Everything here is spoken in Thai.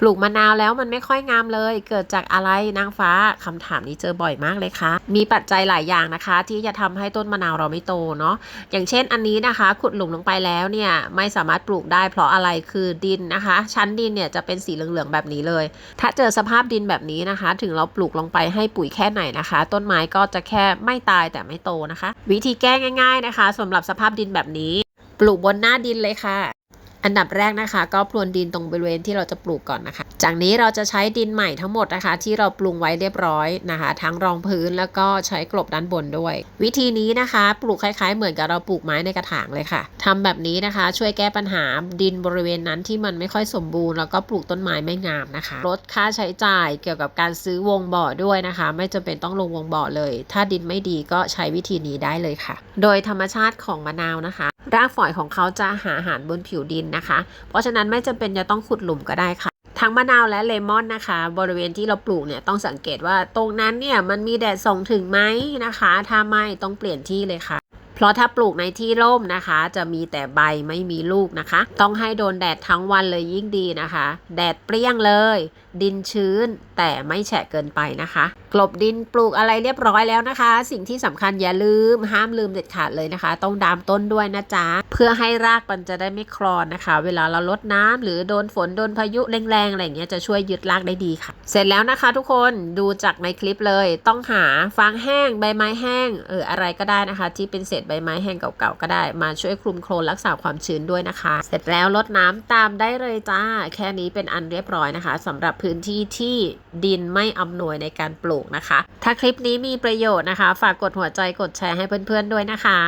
ปลูกมะนาวแล้วมันไม่ค่อยงามเลย เกิดจากอะไรนางฟ้าคำถามนี้เจอบ่อยมากเลยค่ะ มีปัจจัยหลายอย่างนะคะ ที่จะทำให้ต้นมะนาวเราไม่โตเนาะ อย่างเช่นอันนี้นะคะ ขุดหลุมลงไปแล้วเนี่ยไม่สามารถปลูกได้เพราะอะไรคือดินนะคะ ชั้นดินเนี่ยจะเป็นสีเหลืองๆแบบนี้เลย ถ้าเจอสภาพดินแบบนี้นะคะ ถึงเราปลูกลงไปให้ปุ๋ยแค่ไหนนะคะ ต้นไม้ก็จะแค่ไม่ตายแต่ไม่โตนะคะ วิธีแก้ง่าย ๆนะคะสำหรับสภาพดินแบบนี้ ปลูกบนหน้าดินเลยค่ะ อันดับแรกนะคะ ก็พรวนดินตรงบริเวณที่เราจะปลูกก่อนนะคะ จากนี้เราจะใช้ดินใหม่ทั้งหมดนะคะ ที่เราปรุงไว้เรียบร้อยนะคะ ทั้งรองพื้นแล้วก็ใช้กลบด้านบนด้วย วิธีนี้นะคะ ปลูกคล้ายๆ เหมือนกับเราปลูกไม้ในกระถางเลยค่ะทำแบบนี้นะคะ ช่วยแก้ปัญหาดินบริเวณนั้นที่มันไม่ค่อยสมบูรณ์แล้วก็ปลูกต้นไม้ไม่งามนะคะ ลดค่าใช้จ่ายเกี่ยวกับการซื้อวงบ่อด้วยนะคะ ไม่จำเป็นต้องลงวงบ่อเลย ถ้าดินไม่ดีก็ใช้วิธีนี้ได้เลยค่ะ โดยธรรมชาติของมะนาวนะคะ รากฝอยของเขาจะหาอาหารบนผิวดินนะคะ เพราะฉะนั้นไม่จำเป็นจะต้องขุดหลุมก็ได้ค่ะ ทั้งมะนาวและเลมอนนะคะ บริเวณที่เราปลูกเนี่ยต้องสังเกตว่าตรงนั้นเนี่ยมันมีแดดส่องถึงไหมนะคะ ถ้าไม่ต้องเปลี่ยนที่เลยค่ะเพราะถ้าปลูกในที่ร่มนะคะ จะมีแต่ใบไม่มีลูกนะคะ ต้องให้โดนแดดทั้งวันเลยยิ่งดีนะคะ แดดเปรี้ยงเลย ดินชื้น แต่ไม่แฉะเกินไปนะคะ กลบดินปลูกอะไรเรียบร้อยแล้วนะคะ สิ่งที่สำคัญอย่าลืมห้ามลืมเด็ดขาดเลยนะคะ ต้องดามต้นด้วยนะจ๊ะ เพื่อให้รากมันจะได้ไม่คลอนนะคะ เวลาเราลดน้ำหรือโดนฝนโดนพายุแรงๆอะไรเงี้ยจะช่วยยึดรากได้ดีค่ะ เสร็จแล้วนะคะ ทุกคนดูจากในคลิปเลย ต้องหาฟางแห้งใบไม้แห้งเอออะไรก็ได้นะคะ ที่เป็นเศษใบไม้แห้งเก่าๆก็ได้ มาช่วยคลุมโคลนรักษาความชื้นด้วยนะคะ เสร็จแล้วลดน้ำตามได้เลยจ้า แค่นี้เป็นอันเรียบร้อยนะคะสำหรับพื้นที่ที่ดินไม่อำนวยในการปลูกนะคะ ถ้าคลิปนี้มีประโยชน์นะคะ ฝากกดหัวใจกดแชร์ให้เพื่อนๆด้วยนะคะ